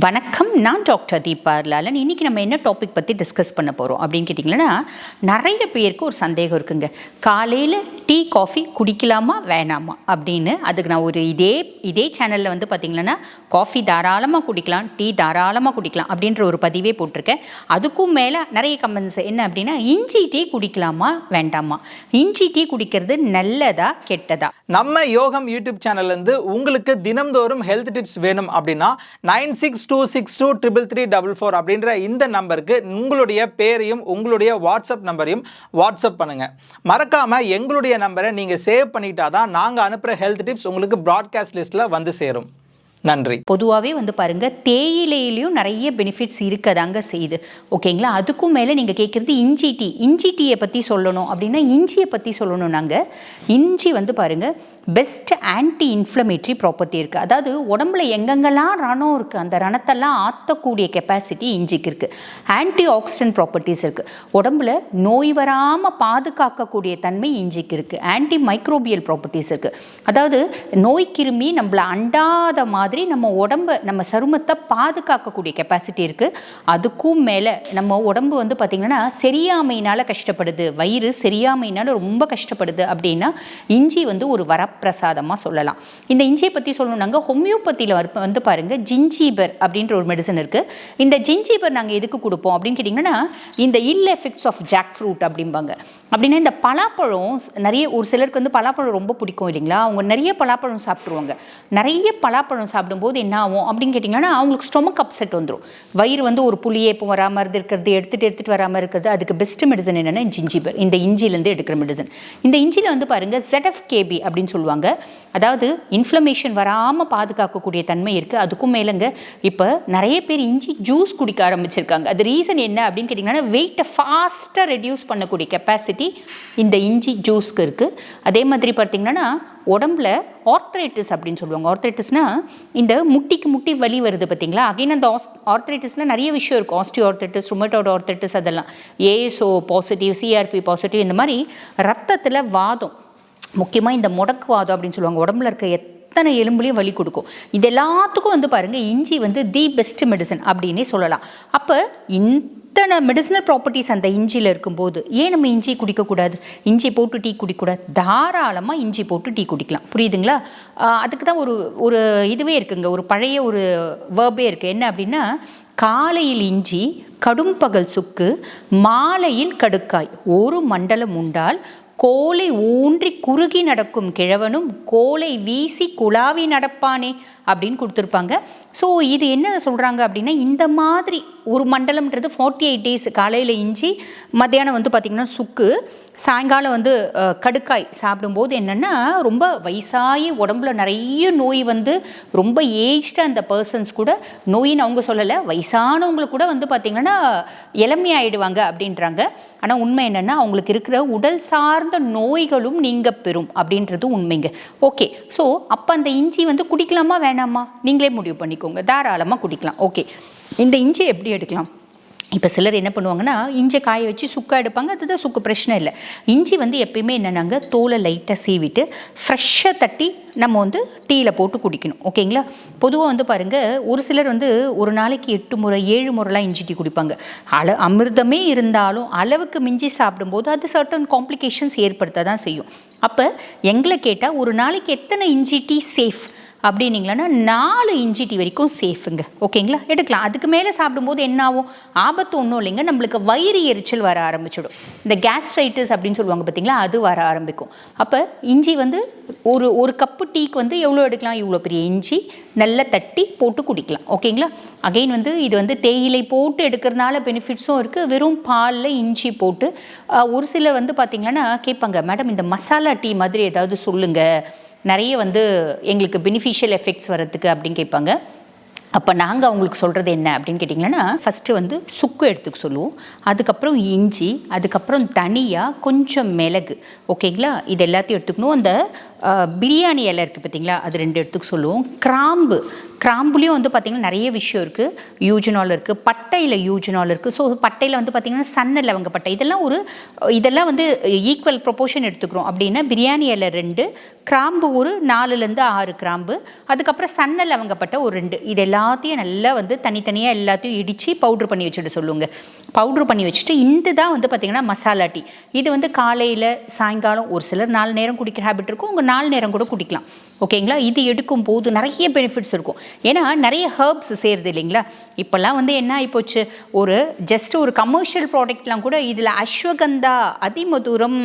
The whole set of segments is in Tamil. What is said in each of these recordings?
வணக்கம் நான் டாக்டர் தீபா லாலன் இன்றைக்கி நம்ம என்ன டாபிக் பற்றி டிஸ்கஸ் பண்ண போகிறோம் அப்படின்னு கேட்டிங்கன்னா நிறைய பேருக்கு ஒரு சந்தேகம் இருக்குங்க. காலையில் டீ காஃபி குடிக்கலாமா வேணாமா? அப்படின்னு அதுக்கு நான் ஒரு இதே இதே சேனலில் வந்து பார்த்திங்கன்னா காஃபி தாராளமாக குடிக்கலாம் டீ தாராளமாக குடிக்கலாம் அப்படின்ற ஒரு பதிவே போட்டிருக்கேன். அதுக்கும் மேலே நிறைய கமெண்ட்ஸ் என்ன அப்படின்னா இஞ்சி டீ குடிக்கலாமா வேண்டாமா? இஞ்சி டீ குடிக்கிறது நல்லதா கெட்டதா? நம்ம யோகம் யூடியூப் சேனல்லேருந்து உங்களுக்கு தினம்தோறும் ஹெல்த் டிப்ஸ் வேணும் அப்படின்னா nine six two six two triple three double four அப்படின்ற இந்த நம்பருக்கு உங்களுடைய பேரையும் உங்களுடைய வாட்ஸ்அப் நம்பரையும் வாட்ஸ்அப் பண்ணுங்க. மறக்காம எங்களுடைய நம்பரை நீங்கள் சேவ் பண்ணிட்டா தான் நாங்கள் அனுப்புகிற ஹெல்த் டிப்ஸ் உங்களுக்கு ப்ராட்காஸ்ட் லிஸ்ட்டில் வந்து சேரும். நன்றி. பொதுவாகவே வந்து பாருங்க தேயிலையிலையும் நிறைய பெனிஃபிட்ஸ் இருக்கதாங்க செய்யுது. ஓகேங்களா அதுக்கும் மேலே நீங்கள் கேட்குறது இஞ்சி டீ. இஞ்சி டீயை பற்றி சொல்லணும் அப்படின்னா இஞ்சியை பற்றி சொல்லணும் நாங்கள் இஞ்சி வந்து பாருங்க பெஸ்ட் ஆன்டி இன்ஃப்ளமேட்டரி ப்ராப்பர்ட்டி இருக்குது அதாவது உடம்புல எங்கெங்கெல்லாம் ரணம் இருக்குது அந்த ரணத்தெல்லாம் ஆற்றக்கூடிய கெப்பாசிட்டி இஞ்சிக்கு இருக்குது ஆன்டி ஆக்சிடென்ட் ப்ராப்பர்ட்டிஸ் இருக்குது உடம்புல நோய் வராமல் பாதுகாக்கக்கூடிய தன்மை இஞ்சிக்கு இருக்குது ஆன்டி மைக்ரோபியல் ப்ராப்பர்ட்டிஸ் இருக்குது அதாவது நோய் கிருமி நம்மளை அண்டாத மாதிரி நம்ம உடம்பை நம்ம சருமத்தை பாதுகாக்கக்கூடிய கெப்பாசிட்டி இருக்குது அதுக்கும் மேலே நம்ம உடம்பு வந்து பார்த்திங்கன்னா சரியாமையினால் கஷ்டப்படுது. வயிறு சரியாமையினால் ரொம்ப கஷ்டப்படுது அப்படின்னா இஞ்சி வந்து ஒரு வரப்பிரசாதமாக சொல்லலாம். இந்த இஞ்சியை பற்றி சொல்லணுன்னாங்க ஹோமியோபதியில் வந்து பாருங்கள் ஜிஞ்சீபர் அப்படின்ற ஒரு மெடிசன் இருக்குது இந்த ஜிஞ்சீபர் நாங்கள் எதுக்கு கொடுப்போம் அப்படின்னு கேட்டிங்கன்னா இந்த இல் எஃபெக்ட்ஸ் ஆஃப் ஜாக் ஃப்ரூட் அப்படிம்பாங்க. அப்படின்னா இந்த பலாப்பழம் நிறைய ஒரு சிலருக்கு வந்து பலாப்பழம் ரொம்ப பிடிக்கும் இல்லைங்களா? அவங்க நிறைய பலாப்பழம் சாப்பிட்ருவாங்க நிறைய பலாப்பழம் சாப்பிட்டு சாப்பிடும்போது என்ன ஆகும் அப்படின்னு கேட்டிங்கன்னா அவங்களுக்கு ஸ்டொமக் அப்செட் வந்துடும் வயிறு வந்து ஒரு புளியேப்பம் வராமல் இருக்கிறது எடுத்துகிட்டு எடுத்துகிட்டு வராமல் இருக்கிறது அதுக்கு பெஸ்ட் மெடிசன் என்னென்னா ஜிஞ்சிபர் இந்த இஞ்சிலேருந்து எடுக்கிற மெடிசன் இந்த இஞ்சியில் வந்து பாருங்கள் ZFKB கேபி அப்படின்னு சொல்லுவாங்க. அதாவது இன்ஃப்ளமேஷன் வராமல் பாதுகாக்கக்கூடிய தன்மை இருக்குது அதுக்கும் மேலேங்க இப்போ நிறைய பேர் இஞ்சி ஜூஸ் குடிக்க ஆரம்பிச்சிருக்காங்க. அது ரீசன் என்ன அப்படின்னு கேட்டிங்கன்னா வெயிட்டை ஃபாஸ்ட்டாக ரெடியூஸ் பண்ணக்கூடிய கெப்பாசிட்டி இந்த இஞ்சி ஜூஸ்க்கு இருக்குது அதே மாதிரி பார்த்திங்கன்னா உடம்புல ஆர்த்ரைட்டிஸ் அப்படின்னு சொல்லுவாங்க. ஆர்த்ரைட்டிஸ்னால் இந்த முட்டிக்கு முட்டி வலி வருது பார்த்தீங்களா? அகைன் அந்த ஆஸ் ஆர்த்ரைட்டிஸில் நிறைய விஷயம் இருக்கும். ஆஸ்டியோ ஆர்த்ரைட்டிஸ் ருமட்டோட ஆர்த்ரைட்டிஸ் அதெல்லாம் ஏஎஸ்ஓ பாசிட்டிவ் சிஆர்பி பாசிட்டிவ் இந்த மாதிரி ரத்தத்தில் வாதம். முக்கியமாக இந்த முடக்குவாதம் அப்படின்னு சொல்லுவாங்க. உடம்புல இருக்க எத் அத்தனை எலும்புலையும் வலி கொடுக்கும். இது எல்லாத்துக்கும் வந்து பாருங்கள் இஞ்சி வந்து தி பெஸ்ட் மெடிசன் அப்படின்னே சொல்லலாம். அப்போ இத்தனை மெடிசனல் ப்ராப்பர்ட்டிஸ் அந்த இஞ்சியில் இருக்கும்போது ஏன் நம்ம இஞ்சி குடிக்கக்கூடாது? இஞ்சி போட்டு டீ குடிக்கக்கூடாது தாராளமாக இஞ்சி போட்டு டீ குடிக்கலாம். புரியுதுங்களா? அதுக்கு தான் ஒரு ஒரு இதுவே இருக்குங்க. ஒரு பழைய ஒரு வேர்பே இருக்குது என்ன அப்படின்னா காலையில் இஞ்சி கடும்பகல் சுக்கு மாலையில் கடுக்காய். ஒரு மண்டலம் உண்டால் கோலை ஊன்றி குறுகி நடக்கும் கிழவனும் கோலை வீசி குழாவி நடப்பானே அப்படின்னு கொடுத்துருப்பாங்க. ஸோ இது என்ன சொல்கிறாங்க அப்படின்னா இந்த மாதிரி ஒரு மண்டலம்ன்றது ஃபார்ட்டி எயிட் டேஸ் காலையில் இஞ்சி மத்தியானம் வந்து பார்த்திங்கன்னா சுக்கு. சாயங்காலம் வந்து கடுக்காய் சாப்பிடும்போது என்னென்னா ரொம்ப வயசாகி உடம்புல நிறைய நோய் வந்து ரொம்ப ஏஜ்டாக அந்த பர்சன்ஸ் கூட நோயின்னு அவங்க சொல்லலை வயசானவங்களுக்கு கூட வந்து பார்த்திங்கன்னா இளமையாயிடுவாங்க அப்படின்றாங்க. ஆனால் உண்மை என்னென்னா அவங்களுக்கு இருக்கிற உடல் சார்ந்த நோய்களும் நீங்க பெறும் அப்படின்றது உண்மைங்க. ஓகே ஸோ அப்போ அந்த இஞ்சி வந்து குடிக்கலாமா வேணாமா? நீங்களே முடிவு பண்ணிக்கோங்க. தாராளமாக குடிக்கலாம். ஓகே இந்த இஞ்சி எப்படி எடுக்கலாம்? இப்போ சிலர் என்ன பண்ணுவாங்கன்னா இஞ்சி காய வச்சு சுக்கா எடுப்பாங்க அதுதான் சுக்கு பிரச்சனை இல்லை. இஞ்சி வந்து எப்பயுமே என்னென்னாங்க தோலை லைட்டாக சீவிட்டு ஃப்ரெஷ்ஷாக தட்டி நம்ம வந்து டீயில் போட்டு குடிக்கணும். ஓகேங்களா பொதுவாக வந்து பாருங்கள் ஒரு சிலர் வந்து ஒரு நாளைக்கு எட்டு முறை ஏழு முறைலாம் இஞ்சி டீ குடிப்பாங்க. அள அமிர்தமே இருந்தாலும் அளவுக்கு மிஞ்சி சாப்பிடும்போது அது சர்டன் காம்ப்ளிகேஷன்ஸ் ஏற்படுத்த தான் செய்யும். அப்போ எங்களை கேட்டால் ஒரு நாளைக்கு எத்தனை இஞ்சி டீ சேஃப் அப்படின்னீங்களன்னா நாலு இஞ்சி டீ வரைக்கும் சேஃபுங்க. ஓகேங்களா? எடுக்கலாம். அதுக்கு மேலே சாப்பிடும்போது என்ன ஆகும்? ஆபத்து ஒன்றும் இல்லைங்க. நம்மளுக்கு வயிறு எரிச்சல் வர ஆரம்பிச்சிடும். இந்த கேஸ்ட்ரைட்டிஸ் அப்படின்னு சொல்லுவாங்க பார்த்தீங்களா அது வர ஆரம்பிக்கும். அப்போ இஞ்சி வந்து ஒரு ஒரு கப்பு டீக்கு வந்து எவ்வளோ எடுக்கலாம்? இவ்வளோ பெரிய இஞ்சி. நல்லா தட்டி போட்டு குடிக்கலாம். ஓகேங்களா? அகைன் வந்து இது வந்து தேயிலை போட்டு எடுக்கிறதுனால பெனிஃபிட்ஸும் இருக்குது வெறும் பாலில் இஞ்சி போட்டு ஒரு சிலர் வந்து பார்த்திங்கன்னா கேட்பாங்க மேடம் இந்த மசாலா டீ மாதிரி ஏதாவது சொல்லுங்கள் நிறைய வந்து எங்களுக்கு பெனிஃபிஷியல் எஃபெக்ட்ஸ் வரதுக்கு அப்படின்னு கேட்பாங்க. அப்போ நாங்கள் அவங்களுக்கு சொல்கிறது என்ன அப்படின்னு கேட்டிங்கன்னா ஃபஸ்ட்டு வந்து சுக்கு எடுத்துக்க சொல்லுவோம். அதுக்கப்புறம் இஞ்சி அதுக்கப்புறம் தனியாக கொஞ்சம் மிளகு. ஓகேங்களா? இது எல்லாத்தையும் எடுத்துக்கணும். அந்த பிரியாணி இலை இருக்குது பார்த்தீங்களா அது ரெண்டு எடுத்துக்க சொல்லுவோம். கிராம்பு. கிராம்புலேயும் வந்து பார்த்திங்கன்னா நிறைய விஷயம் இருக்குது யூஜினால் இருக்குது பட்டையில் யூஜினால் இருக்குது ஸோ பட்டையில் வந்து பார்த்திங்கன்னா சன்ன லவங்க பட்டை. இதெல்லாம் ஒரு இதெல்லாம் வந்து ஈக்குவல் ப்ரொபோர்ஷன் எடுத்துக்கிறோம். அப்படின்னா பிரியாணி இலை ரெண்டு கிராம்பு ஒரு நாலுலேருந்து ஆறு கிராம்பு. அதுக்கப்புறம் சன்ன லவங்கப்பட்டை ஒரு ரெண்டு. இது எல்லாத்தையும் நல்லா வந்து தனித்தனியாக எல்லாத்தையும் இடித்து பவுட்ரு பண்ணி வச்சுட்டு சொல்லுங்க. பவுட்ரு பண்ணி வச்சுட்டு இந்த தான் வந்து பார்த்திங்கன்னா மசாலா டீ இது வந்து காலையில் சாயங்காலம் ஒரு சிலர் நாலு நேரம் குடிக்கிற ஹேபிட் இருக்கும். உங்கள் நாலு நேரம் கூட குடிக்கலாம். ஓகேங்களா இது எடுக்கும் போது நிறைய பெனிஃபிட்ஸ் இருக்கும். ஏன்னா நிறைய ஹர்ப்ஸ் சேருது இல்லைங்களா? இப்போல்லாம் வந்து என்ன ஆகிப்போச்சு ஒரு ஜஸ்ட் ஒரு கமர்ஷியல் ப்ராடக்ட்லாம் கூட இதில் அஸ்வகந்தா அதிமதுரம்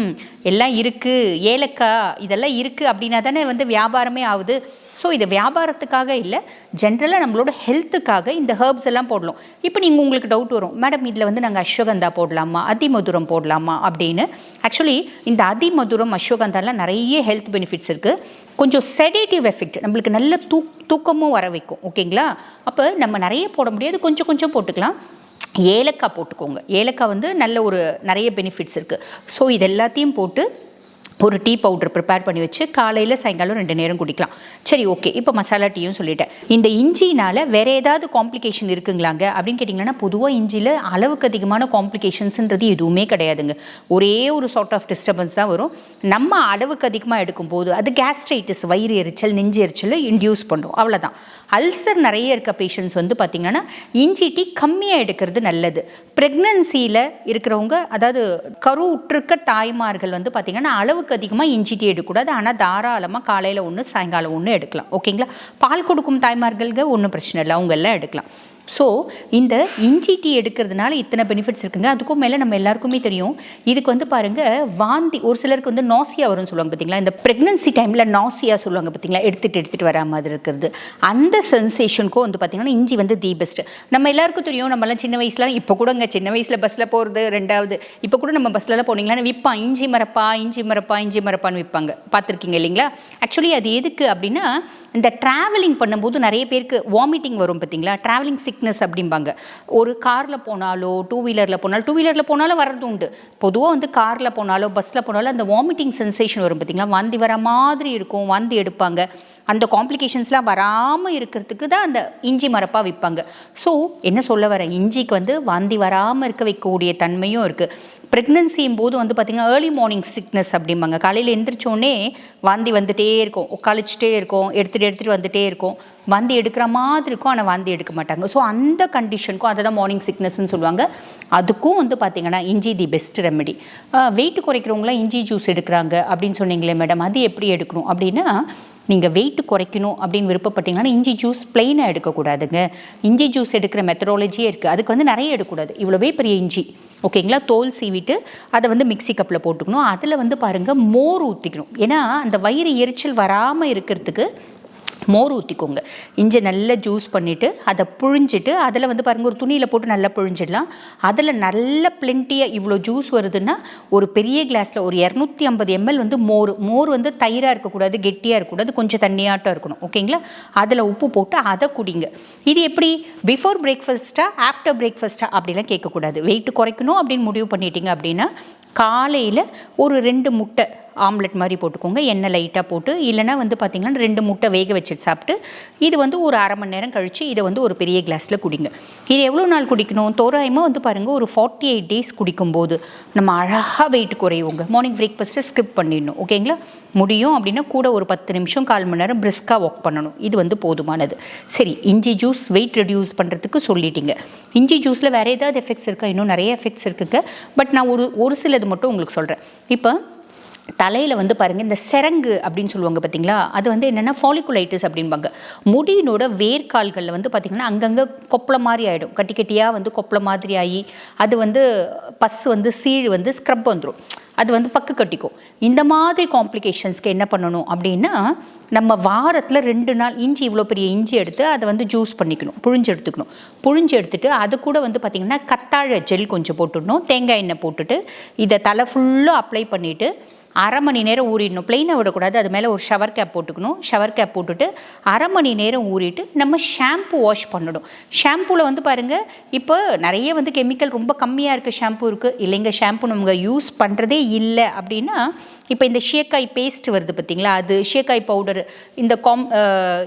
எல்லாம் இருக்குது ஏலக்காய் இதெல்லாம் இருக்குது அப்படின்னா தானே வந்து வியாபாரமே ஆகுது. ஸோ இது வியாபாரத்துக்காக இல்லை ஜென்ரலாக நம்மளோட ஹெல்த்துக்காக இந்த ஹர்ப்ஸ் எல்லாம் போடலாம் இப்போ நீங்கள் உங்களுக்கு டவுட் வரும் மேடம் இதில் வந்து நாங்கள் அஸ்வகந்தா போடலாமா? அதிமதுரம் போடலாமா? அப்படின்னு. ஆக்சுவலி இந்த அதிமதுரம் அஸ்வகந்தாலாம் நிறைய ஹெல்த் பெனிஃபிட்ஸ் இருக்குது கொஞ்சம் செடேட்டிவ் எஃபெக்ட் நம்மளுக்கு நல்ல தூ தூக்கமும் வர வைக்கும் ஓகேங்களா? அப்போ நம்ம நிறைய போட முடியாது. கொஞ்சம் கொஞ்சம் போட்டுக்கலாம். ஏலக்காய் போட்டுக்கோங்க. ஏலக்காய் வந்து நல்ல ஒரு நிறைய பெனிஃபிட்ஸ் இருக்குது ஸோ இது எல்லாத்தையும் போட்டு ஒரு டீ பவுடர் ப்ரிப்பேர் பண்ணி வச்சு காலையில் சாயங்காலம் ரெண்டு நேரம் குடிக்கலாம். சரி ஓகே இப்போ மசாலா டீயும் சொல்லிட்டேன். இந்த இஞ்சினால் வேற ஏதாவது காம்ப்ளிகேஷன் இருக்குங்களாங்க? அப்படின்னு கேட்டிங்கன்னா பொதுவாக இஞ்சியில் அளவுக்கு அதிகமான காம்ப்ளிகேஷன்ஸ்ன்றது எதுவுமே கிடையாதுங்க. ஒரே ஒரு சார்ட் ஆஃப் டிஸ்டர்பன்ஸ் தான் வரும். நம்ம அளவுக்கு அதிகமாக எடுக்கும்போது அது கேஸ்ட்ரைட்டிஸ் வயிறு எரிச்சல் நெஞ்சு எரிச்சல் இன்டியூஸ் பண்ணும். அவ்வளோதான் அல்சர் நிறைய இருக்க பேஷண்ட்ஸ் வந்து பார்த்திங்கன்னா இஞ்சி டீ கம்மியாக எடுக்கிறது நல்லது. ப்ரெக்னன்சியில் இருக்கிறவங்க அதாவது கருவுற்றிருக்க தாய்மார்கள் வந்து பார்த்திங்கன்னா அளவுக்கு அதிகமாக இஞ்சி டீ எடுக்கக்கூடாது. ஆனால் தாராளமாக காலையில் ஒன்று சாயங்காலம் ஒன்று எடுக்கலாம். ஓகேங்களா பால் கொடுக்கும் தாய்மார்களுக்கு ஒன்றும் பிரச்சனை இல்லை. அவங்க எல்லாம் எடுக்கலாம். ஸோ இந்த இஞ்சி டீ எடுக்கிறதுனால இத்தனை பெனிஃபிட்ஸ் இருக்குங்க. அதுக்கும் மேலே நம்ம எல்லாருக்குமே தெரியும். இதுக்கு வந்து பாருங்கள் வாந்தி ஒரு சிலருக்கு வந்து நாசியா வரும்னு சொல்லுவாங்க பார்த்தீங்களா இந்த ப்ரெக்னன்சி டைமில் நாசியா சொல்லுவாங்க பார்த்தீங்களா எடுத்துகிட்டு எடுத்துகிட்டு வரா மாதிரி இருக்கிறது. அந்த சென்சேஷனுக்கும் வந்து பார்த்திங்கன்னா இஞ்சி வந்து தி பெஸ்ட் நம்ம எல்லாருக்கும் தெரியும். நம்மலாம் சின்ன வயசில் இப்போ கூடங்க சின்ன வயசில் பஸ்ஸில் போகிறது ரெண்டாவது. இப்போ கூட நம்ம பஸ்லலாம் போனீங்கன்னா விற்பான் இஞ்சி மரப்பா இஞ்சி மரப்பா இஞ்சி மரப்பான்னு விற்பாங்க பார்த்துருக்கீங்க இல்லைங்களா? ஆக்சுவலி அது எதுக்கு அப்படின்னா இந்த ட்ராவலிங் பண்ணும்போது நிறைய பேருக்கு வாமிட்டிங் வரும் பார்த்தீங்களா ட்ராவலிங் சிக்னஸ் அப்படிம்பாங்க. ஒரு காரில் போனாலோ டூ வீலரில் போனாலும் டூ வீலரில் போனாலும் வர்றது உண்டு. பொதுவாக வந்து காரில் போனாலோ பஸ்ஸில் போனாலும் அந்த வாமிட்டிங் சென்சேஷன் வரும் பார்த்தீங்களா வாந்தி வர மாதிரி இருக்கும் வாந்தி எடுப்பாங்க. அந்த காம்ப்ளிகேஷன்ஸ்லாம் வராமல் இருக்கிறதுக்கு தான் அந்த இஞ்சி மரப்பாக விற்பாங்க. ஸோ என்ன சொல்ல வர இஞ்சிக்கு வந்து வாந்தி வராமல் இருக்க வைக்கக்கூடிய தன்மையும் இருக்குது ப்ரெக்னன்சியும் போது வந்து பார்த்திங்கன்னா ஏர்லி மார்னிங் சிக்னஸ் அப்படிம்பாங்க. காலையில் எந்திரிச்சோடனே வாந்தி வந்துகிட்டே இருக்கும். உட்காளிச்சிட்டே இருக்கும். எடுத்துகிட்டு எடுத்துகிட்டு வந்துட்டே இருக்கும். வாந்தி எடுக்கிற மாதிரி இருக்கும். ஆனால் வாந்தி எடுக்க மாட்டாங்க. ஸோ அந்த கண்டிஷனுக்கும் அதை தான் மார்னிங் சிக்னஸ்ன்னு சொல்லுவாங்க. அதுக்கும் வந்து பார்த்திங்கன்னா இஞ்சி தி பெஸ்ட் ரெமெடி வெயிட் குறைக்கிறவங்களாம் இஞ்சி ஜூஸ் எடுக்கிறாங்க அப்படின்னு சொன்னீங்களே மேடம் அது எப்படி எடுக்கணும்? அப்படின்னா நீங்கள் வெயிட் குறைக்கணும் அப்படின்னு விருப்பப்பட்டீங்கன்னா இஞ்சி ஜூஸ் பிளெயினாக எடுக்கக்கூடாதுங்க. இஞ்சி ஜூஸ் எடுக்கிற மெத்தடாலஜியே இருக்குது அதுக்கு வந்து நிறைய எடுக்கக்கூடாது. இவ்வளோவே பெரிய இஞ்சி. ஓகேங்களா? தோல் சீவிட்டு அதை வந்து மிக்சி கப்பில் போட்டுக்கணும். அதில் வந்து பாருங்கள் மோர் ஊற்றிக்கணும் ஏன்னா அந்த வயிறு எரிச்சல் வராமல் இருக்கிறதுக்கு மோர் ஊற்றிக்கோங்க இஞ்சி நல்லா ஜூஸ் பண்ணிவிட்டு அதை புழிஞ்சிட்டு அதில் வந்து பாருங்கள் ஒரு துணியில் போட்டு நல்லா புழிஞ்சிடலாம். அதில் நல்ல பிளென்ட்டியாக இவ்வளோ ஜூஸ் வருதுன்னா ஒரு பெரிய கிளாஸில் ஒரு இரநூத்தி ஐம்பது எம்எல் வந்து மோர். மோர் வந்து தயிராக இருக்கக்கூடாது கெட்டியாக இருக்கக்கூடாது கொஞ்சம் தண்ணியாட்டம் இருக்கணும். ஓகேங்களா? அதில் உப்பு போட்டு அதை குடிங்க. இது எப்படி? பிஃபோர் பிரேக்ஃபாஸ்ட்டாக ஆஃப்டர் பிரேக்ஃபாஸ்ட்டாக அப்படிலாம் கேட்கக்கூடாது. வெயிட் குறைக்கணும் அப்படின்னு முடிவு பண்ணிட்டீங்க அப்படின்னா காலையில் ஒரு ரெண்டு முட்டை ஆம்லெட் மாதிரி போட்டுக்கோங்க எண்ணெய் லைட்டாக போட்டு இல்லைனா வந்து பார்த்திங்கன்னா ரெண்டு முட்டை வேக வச்சுட்டு சாப்பிட்டு இது வந்து ஒரு அரை மணி நேரம் கழித்து இதை வந்து ஒரு பெரிய கிளாஸில் குடிங்க. இது எவ்வளோ நாள் குடிக்கணும்? தோராயமாக வந்து பாருங்கள் ஒரு ஃபார்ட்டி எயிட் டேஸ் குடிக்கும்போது நம்ம அழகாக வெயிட் குறையுங்க. மார்னிங் பிரேக்ஃபாஸ்ட்டை ஸ்கிப் பண்ணிடணும் ஓகேங்களா முடியும் அப்படின்னா கூட ஒரு பத்து நிமிஷம் கால் மணி நேரம் பிரிஸ்காக ஒர்க் பண்ணணும். இது வந்து போதுமானது. சரி இஞ்சி ஜூஸ் வெயிட் ரெடியூஸ் பண்ணுறதுக்கு சொல்லிட்டீங்க. இஞ்சி ஜூஸில் வேறு ஏதாவது எஃபெக்ட்ஸ் இருக்கா? இன்னும் நிறைய எஃபெக்ட்ஸ் இருக்குங்க. பட் நான் ஒரு ஒரு சிலது மட்டும் உங்களுக்கு சொல்கிறேன் இப்போ தலையில் வந்து பாருங்கள் இந்த செரங்கு அப்படின்னு சொல்லுவாங்க பார்த்தீங்களா அது வந்து என்னென்னா ஃபாலிகுலைட்டிஸ் அப்படின்பாங்க. முடியினோட வேர்க்கால்களில் வந்து பார்த்திங்கன்னா அங்கங்கே கொப்பளை மாதிரி ஆகிடும் கட்டி கட்டியாக வந்து கொப்பளை மாதிரி ஆகி அது வந்து பஸ் வந்து சீழ் வந்து ஸ்க்ரப் வந்துடும் அது வந்து பக்கு கட்டிக்கும். இந்த மாதிரி காம்ப்ளிகேஷன்ஸ்க்கு என்ன பண்ணணும் அப்படின்னா நம்ம வாரத்தில் ரெண்டு நாள் இஞ்சி இவ்வளோ பெரிய இஞ்சி எடுத்து அதை வந்து ஜூஸ் பண்ணிக்கணும். புழிஞ்சு எடுத்துக்கணும். புழிஞ்சு எடுத்துட்டு அது கூட வந்து பார்த்திங்கன்னா கத்தாழை ஜெல் கொஞ்சம் போட்டுடணும். தேங்காய் எண்ணெய் போட்டுட்டு இதை தலை ஃபுல்லாக அப்ளை பண்ணிவிட்டு அரை மணி நேரம் ஊறிடணும். பிளெயினாக விடக்கூடாது. அது மேலே ஒரு ஷவர் கேப் போட்டுக்கணும். ஷவர் கேப் போட்டுட்டு அரை மணி நேரம் ஊறிட்டு நம்ம ஷாம்பு வாஷ் பண்ணணும். ஷாம்புவில் வந்து பாருங்கள் இப்போ நிறைய வந்து கெமிக்கல் ரொம்ப கம்மியாக இருக்க ஷாம்பு இருக்குது இல்லைங்க ஷாம்பு நம்ம யூஸ் பண்ணுறதே இல்லை அப்படின்னா இப்போ இந்த ஷேக்காய் பேஸ்ட் வருது பார்த்தீங்களா? அது ஷேக்காய் பவுடர் இந்த காம்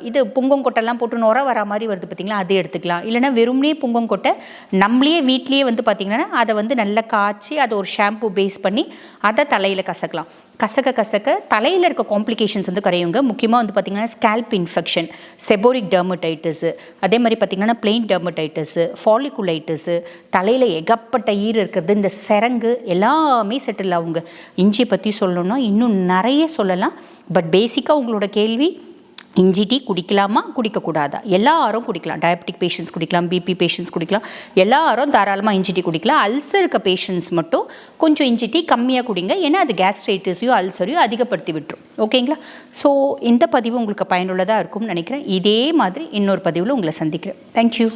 இது புங்கங்கொட்டெல்லாம் போட்டு நுர வர மாதிரி வருது பார்த்தீங்களா? அது எடுத்துக்கலாம். இல்லைன்னா வெறும்னே புங்கங்கொட்டை நம்மளே வீட்லேயே வந்து பார்த்திங்கன்னா அதை வந்து நல்லா காய்ச்சி அதை ஒரு ஷாம்பு பேஸ் பண்ணி அதை தலையில் கசக்கலாம். கசக்க கசக்க தலையில் இருக்க காம்ப்ளிகேஷன்ஸ் வந்து குறையுங்க. முக்கியமாக வந்து பார்த்திங்கன்னா ஸ்கேல்ப் இன்ஃபெக்ஷன் செபோரிக் டெர்மடைட்டிஸு அதே மாதிரி பார்த்திங்கன்னா பிளெயின் டெர்மடைட்டிஸு ஃபாலிகுலைட்டிஸு தலையில் ஏகப்பட்ட ஈர் இருக்கிறது இந்த சிரங்கு எல்லாமே செட்டில் ஆகுங்க. இஞ்சியை பற்றி சொல்லணும்னா இன்னும் நிறைய சொல்லலாம். பட் பேசிக்காக உங்களோட கேள்வி இஞ்சி டீ குடிக்கலாமா? குடிக்கக்கூடாதா? எல்லாரும் குடிக்கலாம். டயபெட்டிக் பேஷண்ட்ஸ் குடிக்கலாம் பிபி பேஷண்ட்ஸ் குடிக்கலாம். எல்லாரும் தாராளமாக இஞ்சி டீ குடிக்கலாம். அல்சர் இருக்க பேஷண்ட்ஸ் மட்டும் கொஞ்சம் இஞ்சி டீ கம்மியாக குடிங்க. ஏன்னா அது கேஸ்ட்ரைட்டிஸையும் அல்சரையும் அதிகப்படுத்தி விட்டுரும். ஓகேங்களா ஸோ இந்த பதிவு உங்களுக்கு பயனுள்ளதாக இருக்கும்னு நினைக்கிறேன். இதே மாதிரி இன்னொரு பதிவில் உங்களை சந்திக்கிறேன். தேங்க்யூ